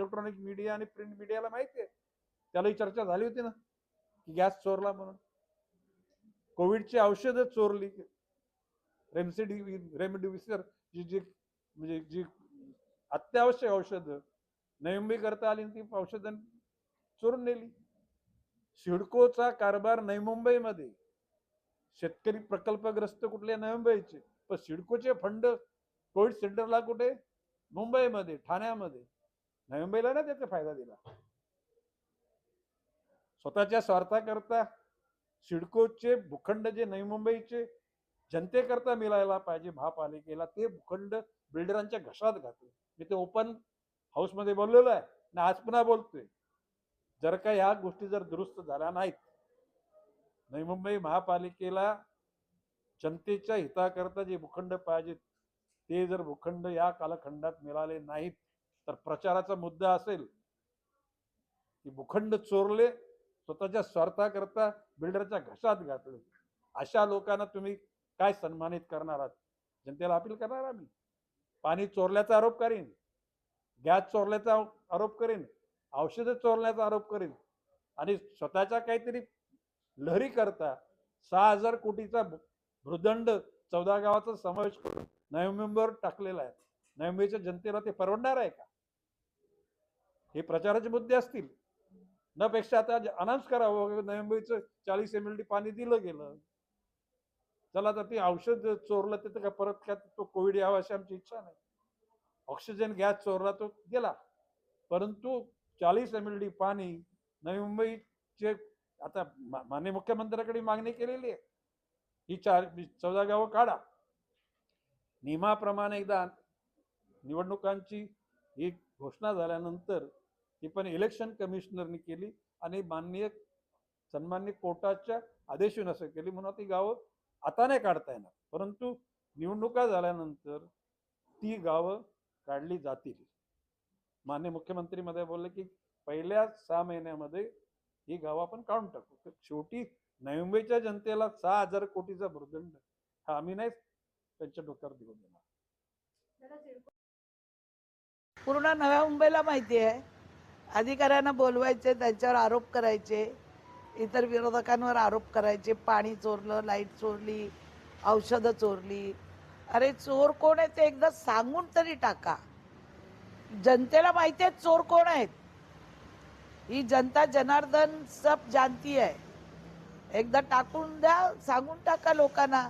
Electronic media आणि print मीडियाला माहिती आहे. त्यालाही चर्चा झाली होती ना की गॅस चोरला म्हणून. कोविडची औषधं चोरली. रेमसिडी रेमडिव्हिसर जी जी म्हणजे जी अत्यावश्यक औषधं नवी करता आली ती औषधं चोरून नेली. सिडकोचा कारभार नवी मुंबईमध्ये शेतकरी प्रकल्पग्रस्त कुठले नवी मुंबईचे पण सिडकोचे फंड कोविड सेंटरला कुठे? मुंबईमध्ये ठाण्यामध्ये. नवी मुंबईला ना त्याचा फायदा दिला. स्वतःच्या स्वार्थाकरता सिडकोचे भूखंड जे नवी मुंबईचे जनतेकरता मिळायला पाहिजे महापालिकेला ते भूखंड बिल्डरांच्या घशात घातले. मी ते ओपन हाऊसमध्ये बोललेलो आहे आणि आज पुन्हा बोलतोय. जर का या गोष्टी जर दुरुस्त झाल्या नाहीत नवी मुंबई महापालिकेला जनतेच्या हिताकरता जे भूखंड पाहिजेत ते जर भूखंड या कालखंडात मिळाले नाहीत तर प्रचाराचा मुद्दा असेल की भूखंड चोरले स्वतःच्या स्वार्थाकरता बिल्डरच्या घशात घातले. अशा लोकांना तुम्ही काय सन्मानित करणार आहात? जनतेला अपील करणार आम्ही. पाणी चोरल्याचा आरोप करीन. गॅस चोरल्याचा आरोप करीन. औषधं चोरल्याचा आरोप करीन. आणि स्वतःच्या काहीतरी लहरी करता सहा हजार कोटीचा भृदंड चौदा गावाचा समावेश करून नोव्हेंबर टाकलेला आहे. नवी मुंबईच्या जनतेला ते परवडणार आहे का? हे प्रचाराचे मुद्दे असतील. न पेक्षा आता अनाऊन्स करावं नवी मुंबईचं चाळीस एम एल डी पाणी दिलं गेलं. चला तर ते औषध चोरलं ते तर काय परत का तो कोविड यावा अशी आमची इच्छा नाही. ऑक्सिजन गॅस चोरला तो गेला. परंतु चाळीस एम एल डी पाणी नवी मुंबईचे आता माननीय मुख्यमंत्र्याकडे मागणी केलेली आहे. ही चार चौदा गावं काढा. नियमाप्रमाणे एकदा निवडणुकांची ही घोषणा झाल्यानंतर ती पण इलेक्शन कमिशनरनी केली आणि माननीय सन्मान्य कोर्टाच्या असं केली. म्हणून ती गावं आता नाही काढता येणार. परंतु निवडणुका झाल्यानंतर ती गावं काढली जातील. मान्य मुख्यमंत्री मध्ये बोलले की पहिल्या सहा महिन्यामध्ये ही गावं आपण काढून टाकू. तर शेवटी नवी मुंबईच्या जनतेला सहा हजार कोटीचा भूर्दंड हा आम्ही नाही त्यांच्या डोक्यावर देऊन देणार. पूर्ण नव्या मुंबईला माहिती आहे. अधिकाऱ्यांना बोलवायचे त्यांच्यावर आरोप करायचे इतर विरोधकांवर आरोप करायचे. पाणी चोरलं लाइट चोरली औषधं चोरली. अरे चोर कोण आहे ते एकदा सांगून तरी टाका. जनतेला माहिती आहे चोर कोण आहेत. ही जनता जनार्दन सब जानती आहे. एकदा टाकून द्या सांगून टाका लोकांना.